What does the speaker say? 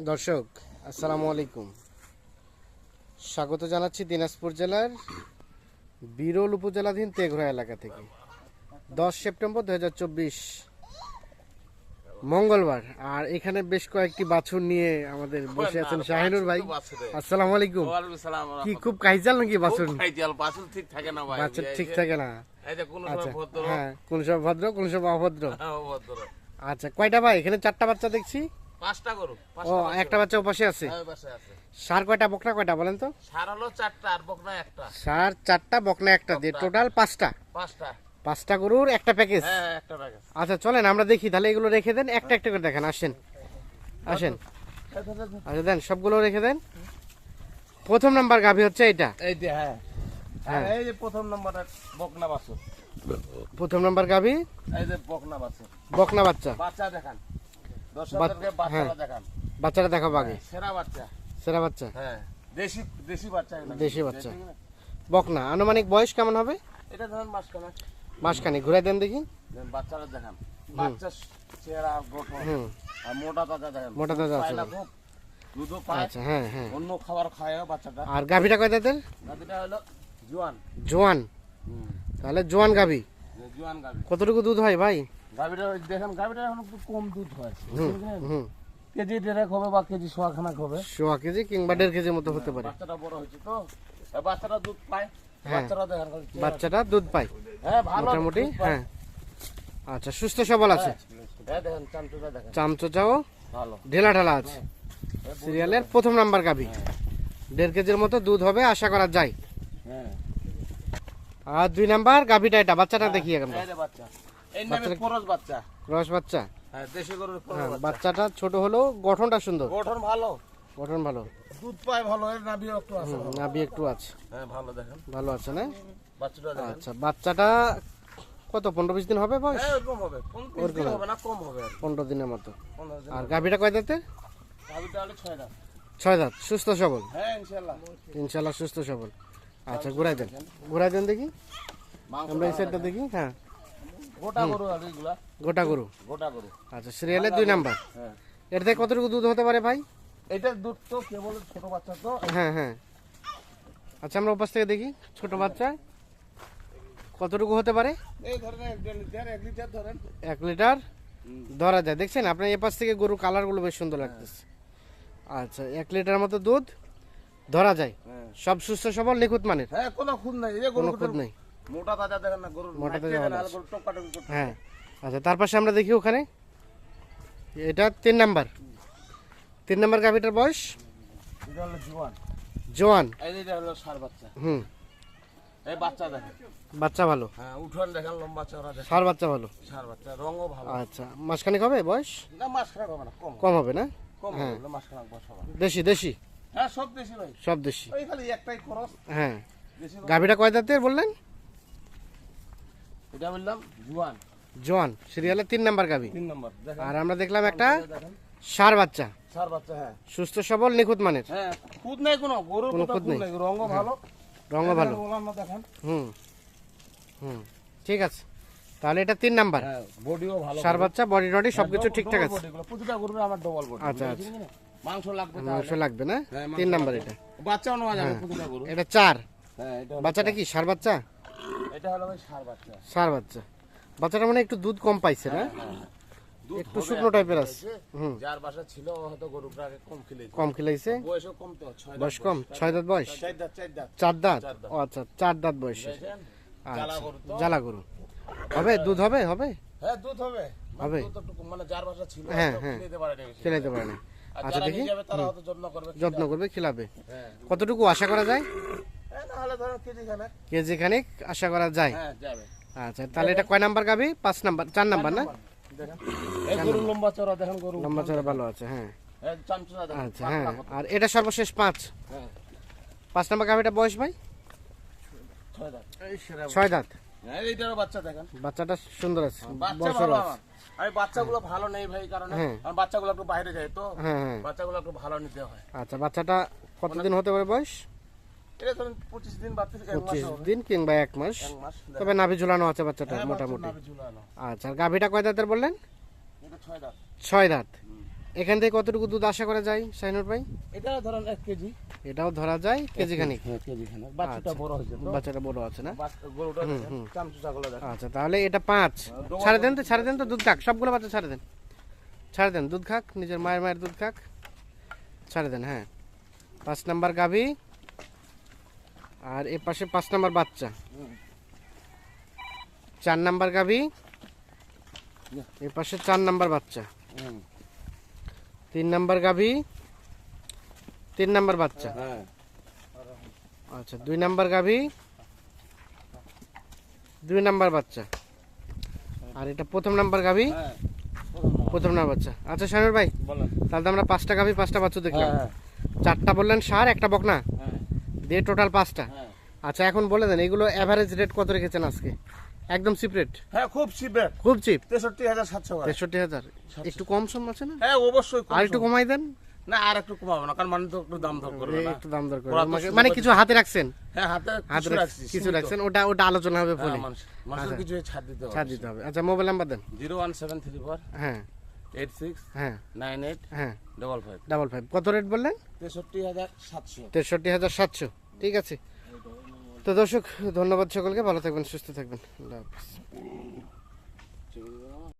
দর্শক আসসালামু আলাইকুম। স্বাগত জানাচ্ছি দিনাজপুর জেলার বিরল উপজেলাধীন তেঘরা এলাকা থেকে। দশ সেপ্টেম্বর দু মঙ্গলবার। আর এখানে বেশ কয়েকটি বাছুর নিয়ে আমাদের বসে আছেন শাহিনুর ভাই। আসসালামু আলাইকুম। কি খুব কাইজাল নাকি বাছুর? জল ঠিক থাকে না ভাই। বাছুর ঠিক থাকে না? আচ্ছা। ভদ্র। হ্যাঁ কোন সব ভদ্র কোন সব অভদ্র। হ্যাঁ, আচ্ছা কয়টা ভাই? এখানে চারটা বাচ্চা দেখছি। পাঁচটা করু ও একটা বাচ্চা ওপাশে আছে? হ্যাঁ আছে। সার কয়টা বকনা কয়টা বলেন তো? সার হলো চারটা আর বকনা একটা। সার চারটা বকনা একটা দিয়ে টোটাল পাঁচটা? পাঁচটা। পাঁচটা গরুর একটা প্যাকেজ? হ্যাঁ হ্যাঁ, একটা প্যাকেজ আচ্ছা চলেন আমরা দেখি তাহলে এগুলো রেখে দেন একটা একটা করে দেখেন আসেন। আসেন। আচ্ছা দেন সবগুলো রেখে দেন। প্রথম নাম্বার গাভী হচ্ছে এটা এই যে হ্যাঁ। হ্যাঁ। এই যে প্রথম নম্বরের বকনা প্রথম নাম্বার গাভী? এই যে বকনা বাসু বকনা বাচ্চা। বাচ্চা দেখান। দর্শকদেরকে হ্যাঁ। দেখান। দেখাবো আগে। সেরা বাচ্চা। সেরা বাচ্চা? হ্যাঁ দেশি দেশি বাচ্চা। দেশি বাচ্চা। বকনা আনুমানিক বয়স কেমন হবে? এটা ধরেন মাসখানা ঘুরাই দেন দেখি। বাচ্চারা দেখান। চেহারা গঠন আর মোটা তাজা দেখেন। মোটা তাজা আছে। দুধও পায়। আচ্ছা হ্যাঁ হ্যাঁ। অন্য খাবার খায় বাচ্চাটা। আর গাভীটা কয় দাঁতের গাভিটা হলো জোয়ান। জোয়ান। তাহলে জোয়ান গাভী। জোয়ান গাভি। কতটুকু দুধ হয় ভাই? গাভিটা ওই দেখেন গাভিটা এখন একটু কম দুধ হয়। হুম হুম। কেজি দেড়েক হবে বা কেজি সোয়াখানা হবে। সোয়া কেজি কিংবা দেড় কেজির মতো হতে পারে। বাচ্চাটা বড় হয়েছে তো। বাচ্চাটা দুধ পায়। হ্যাঁ। দেখেন বাচ্চাটা দুধ পায়। হ্যাঁ ভালো মোটামুটি হ্যাঁ। আচ্ছা সুস্থ সবল আছে। হ্যাঁ চামচোচাও ভালো। ঢেলা ঢালা আছে। সিরিয়ালের প্রথম নাম্বার গাভী। দেড় কেজির মতো দুধ হবে আশা করা যায়। আর দুই নাম্বার গাভীটা এটা বাচ্চাটা দেখি এখন। বাচ্চা এই নামে ফরজ বাচ্চা। ক্রস বাচ্চা? হ্যাঁ দেশি গরুর ফরজ হ্যাঁ বাচ্চাটা ছোট হলেও গঠনটা সুন্দর। গঠন ভালো। গঠন ভালো। দুধ পায় ভালো এর নাভি একটু আছে ভালো। নাভি একটু আছে। হ্যাঁ ভালো দেখেন। ভালো আছে না? বাচ্চাটা আচ্ছা বাচ্চাটা কত পনেরো বিশ দিন হবে বয়স? হ্যাঁ হবে। কোন হবে না কম হবে পনেরো দিনের মতো। আর গাভীটা কয় দাঁতে গাভিটা হলে ছয় দাঁত। সুস্থ সবল? হ্যাঁ ইনশাল্লাহ ইনশাল্লাহ সুস্থ সবল। আচ্ছা ঘুরাই দেন। ঘুরাই দেন দেখি। আমরা এই সাইডটা দেখি হ্যাঁ। গোটা গরু আর এইগুলা। গোটা গরু? গোটা গরু। আচ্ছা সিরিয়ালের দুই নাম্বার? হ্যাঁ। এর থেকে কতটুকু দুধ হতে পারে ভাই? এটার দুধ তো কেবল ছোট বাচ্চা তো। হ্যাঁ হ্যাঁ। আচ্ছা আমরা ওপাশ থেকে দেখি। ছোট বাচ্চা। কতটুকু হতে পারে? এই ধরেন এক লিটার ধরেন। এক লিটার? ধরা যায়। দেখছেন আপনার এপাশ থেকে গরু কালারগুলো বেশ সুন্দর লাগতেছে। আচ্ছা এক লিটার মতো দুধ ধরা যায়। হ্যাঁ। সব সুস্থ সবল নিখুঁত মানের? হ্যাঁ কোনো খুদ নাই। কোনো খুঁত নেই। মোটা তাজা দেখেন না গরুর মোটা তাজা। হ্যাঁ আচ্ছা তার পাশে আমরা দেখি ওখানে। এটা তিন নাম্বার। তিন নাম্বার গাভিটার বয়স? এটা হলো জোয়ান। জোয়ান। হলো সার বাচ্চা। হুম। এই বাচ্চা দেখেন। বাচ্চা ভালো। হ্যাঁ উঠোন দেখেন লম্বা চওড়া দেখেন। সার বাচ্চা ভালো। সার বাচ্চা রঙও ভালো। আচ্ছা মাসখানেক হবে বয়স? না হবে না কম। কম হবে না? কম হ্যাঁ। হবে মাস খারাপ বসা দেশি দেশি? হ্যাঁ সব দেশি ভাই। সব দেশি। ওই খালি একটাই খরচ। হ্যাঁ। গাভিটা কয় দাঁতের বললেন? এটা বললাম জোয়ান। জোয়ান সিরিয়ালের তিন নাম্বার গাভি তিন নম্বর আর আমরা দেখলাম একটা সার বাচ্চা। সার বাচ্চা হ্যাঁ। সুস্থ সবল নিখুঁত মানের। হ্যাঁ খুদ নাই কোনো গরু কোনো খুদ নাই। রঙও ভালো। রঙও ভালো। দেখেন হুম হুম ঠিক আছে। তাহলে এটা তিন নাম্বার। হ্যাঁ বডিও ভালো সার বাচ্চা বডি টডি সবকিছু ঠিকঠাক আছে। প্রতিটা গরুর আমার ডবল বডি আচ্ছা, আচ্ছা। মাংস লাগবে মাংস লাগবে না? হ্যাঁ, তিন নাম্বার এটা। বাচ্চাও নেওয়া যাবে প্রতিটা গরু এটা চার। হ্যাঁ এটা বাচ্চাটা কি সার বাচ্চা? এটা হলো ভাই সার বাচ্চা। সার বাচ্চা। বাচ্চাটা মানে একটু দুধ কম পাইছে না? একটু শুকনো টাইপের আছে। যার বাসা ছিল হয়তো গরুটা কম খেলেছে। কম খেলাইছে বয়সও কম তো বয়স কম? ছয় দাঁত বয়স? চার দাঁত ও আচ্ছা চার দাঁত বয়স। জ্বালা আচ্ছা। গরু। জ্বালা গরু। হবে? দুধ হবে? হবে? হ্যাঁ দুধ হবে। মানে হবে? মানে যার বাসা ছিল হ্যাঁ, হ্যাঁ। খেলে পারে না খেলাইতে পারে না আচ্ছা দেখি। যত্ন করবে খেলাবে। হ্যাঁ। কতটুকু আশা করা যায়? হ্যাঁ, কেজি খানিক আশা করা যায়। হ্যাঁ আচ্ছা তাহলে এটা কয় নাম্বার গাবি? পাঁচ নাম্বার চার নাম্বার না? লম্বা চড়া দেখেন লম্বা চড়া ভালো আছে হ্যাঁ। আচ্ছা হ্যাঁ। আর এটা সর্বশেষ পাঁচ? হ্যাঁ। পাঁচ নাম্বার গাভিটা বয়স ভাই? ছয় দাঁত। বাচ্চাটা সুন্দর আছে আমি বাচ্চাগুলো ভালো নেই ভাই কারণ হ্যাঁ। বাচ্চাগুলো একটু বাইরে যায় তো। বাচ্চাগুলো একটু ভালো নিতে হয়। আচ্ছা বাচ্চাটা কতদিন হতে পারে বয়স? এটা ধরুন দিন কিংবা এক মাস। তবে নাভি ঝুলানো আছে বাচ্চাটা হ্যাঁ, মোটামুটি। আচ্ছা আর গাভিটা কয় দাঁতের বললেন? এটা ছয় দাঁত। ছয় দাঁত। এখান থেকে কতটুকু দুধ আশা করা যায় শাহিনুর ভাই? এটা ধরেন এক কেজি। এটাও ধরা যায় কেজি খানিক। হ্যাঁ কেজি খানিক। বাচ্চাটা আচ্ছা। বড় হয়েছে বাচ্চাটা বড় আছে না? গরুটা আচ্ছা তাহলে এটা পাঁচ। ছাড়ে দেন তো ছাড়ে দেন তো দুধ খাক। সবগুলো বাচ্চা ছাড়ে দেন। ছাড়ে দেন দুধ খাক নিজের মায়ের মায়ের দুধ খাক। ছাড়ে দেন হ্যাঁ। পাঁচ নাম্বার গাভী। আর এ পাশে পাঁচ নাম্বার বাচ্চা। চার নাম্বার গাভী। এ পাশে চার নাম্বার বাচ্চা। তিন নাম্বার গাভী। তিন নাম্বার বাচ্চা। হ্যাঁ আচ্ছা দুই নাম্বার গাভি। দুই নাম্বার বাচ্চা। আর এটা প্রথম নাম্বার গাভী? হ্যাঁ প্রথম নাম্বার। বাচ্চা। আচ্ছা শানুর ভাই তাহলে তো আমরা পাঁচটা গাভি পাঁচটা বাচ্চা দেখলাম। হ্যাঁ। চারটা বললেন সার একটা বকনা। হ্যাঁ। দিয়ে টোটাল পাঁচটা। হ্যাঁ। আচ্ছা এখন বলে দেন এগুলো অ্যাভারেজ রেট কত রেখেছেন আজকে? একদম চিপ রেট হ্যাঁ খুব শিবের খুব চিপ তেষট্টি হাজার সাতশো তেষট্টি হাজার। একটু কম সম আছে না? হ্যাঁ অবশ্যই আর একটু কমাই দেন। না আর একটু কমাবো না কারণ মানুষ তো একটু দাম দর করবে একটু দাম দর মানে কিছু হাতে রাখছেন? হ্যাঁ হাতে হাতে কিছু রাখছি কিছু রাখছেন ওটা ওটা আলোচনা হবে হ্যাঁ, ফোনে মানুষ- আচ্ছা। কিছু ছাড় দিতে হবে। ছাড় দিতে হবে। আচ্ছা মোবাইল নাম্বার দেন। Zero one seven three four হ্যাঁ। এইট সিক্স হ্যাঁ। নাইন এইট হ্যাঁ। Double five. Double five. কত রেট বললেন? তেষট্টি হাজার সাতশো। তেষট্টি হাজার সাতশো। ঠিক আছে। তো দর্শক ধন্যবাদ সকলকে। ভালো থাকবেন সুস্থ থাকবেন। আল্লাহ হাফিজ।